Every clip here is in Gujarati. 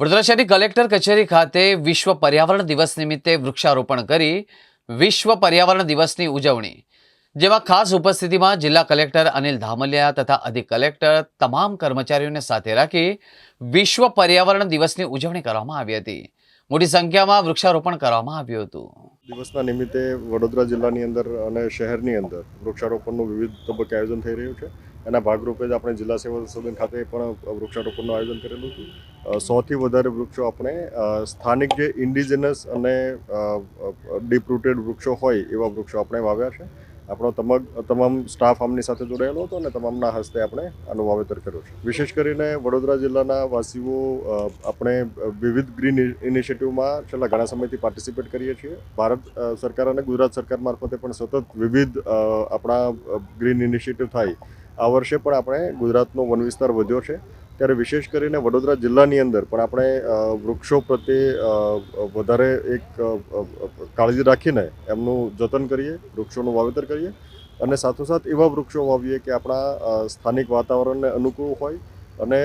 વડોદરા કલેક્ટર કચેરી ખાતે વિશ્વ પર્યાવરણ દિવસ નિમિત્તે વૃક્ષારોપણ કરી વિશ્વ પર્યાવરણ દિવસની ઉજવણી, જેમાં ખાસ ઉપસ્થિતિમાં જિલ્લા કલેક્ટર અનિલ ધામલિયા તથા અધિક કલેક્ટર તમામ કર્મચારીઓને સાથે રાખી વિશ્વ પર્યાવરણ દિવસની ઉજવણી કરવામાં આવી હતી. મોટી સંખ્યામાં વૃક્ષારોપણ કરવામાં આવ્યું હતું. દિવસના નિમિત્તે વડોદરા જિલ્લાની અંદર અને શહેરની અંદર વૃક્ષારોપણનું વિવિધ તબક્કે આયોજન થઈ રહ્યું છે. એના ભાગરૂપે જ આપણે જિલ્લા સેવા સદન ખાતે પણ વૃક્ષારોપણનું આયોજન કરેલું હતું. સોથી વધારે વૃક્ષો આપણે સ્થાનિક જે ઇન્ડિજિનસ અને ડીપ રૂટેડ વૃક્ષો હોય એવા વૃક્ષો આપણે વાવ્યા છે. આપણો તમામ તમામ સ્ટાફ આમની સાથે જોડાયેલો હતો અને તમામના હસ્તે આપણે આનું વાવેતર કર્યું છે. વિશેષ કરીને વડોદરા જિલ્લાના વાસીઓ આપણે વિવિધ ગ્રીન ઇનિશિયેટિવમાં છેલ્લા ઘણા સમયથી પાર્ટિસિપેટ કરીએ છીએ. ભારત સરકાર અને ગુજરાત સરકાર મારફતે પણ સતત વિવિધ આપણા ગ્રીન ઇનિશિયેટિવ થાય આ વર્ષે પણ આપણે ગુજરાતનો વન વિસ્તાર વધ્યો છે. ત્યારે વિશેષ કરીને વડોદરા જિલ્લાની અંદર પણ આપણે વૃક્ષો પ્રત્યે વધારે એક કાળજી રાખીને એમનું જતન કરીએ, વૃક્ષોનું વાવેતર કરીએ અને સાથોસાથ એવા વૃક્ષો વાવીએ કે આપણા સ્થાનિક વાતાવરણને અનુકૂળ હોય અને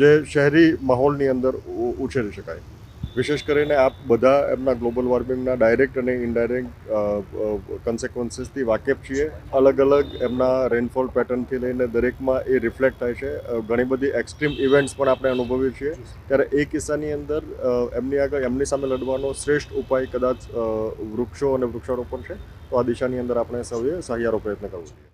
જે શહેરી માહોલની અંદર ઉછેરી શકાય. વિશેષ કરીને આપ બધા એમના ગ્લોબલ વોર્મિંગના ડાયરેક્ટ અને ઇનડાયરેક્ટ કન્સિક્વન્સીસથી વાકેફ છીએ. અલગ અલગ એમના રેનફોલ પેટર્નથી લઈને દરેકમાં એ રિફ્લેક્ટ થાય છે. ઘણી બધી એક્સ્ટ્રીમ ઇવેન્ટ્સ પણ આપણે અનુભવીએ છીએ. ત્યારે એ કિસ્સાની અંદર એમની આગળ, એમની સામે લડવાનો શ્રેષ્ઠ ઉપાય કદાચ વૃક્ષો અને વૃક્ષારોપણ છે. તો આ દિશાની અંદર આપણે સૌએ સહિયારો પ્રયત્ન કરવો જોઈએ.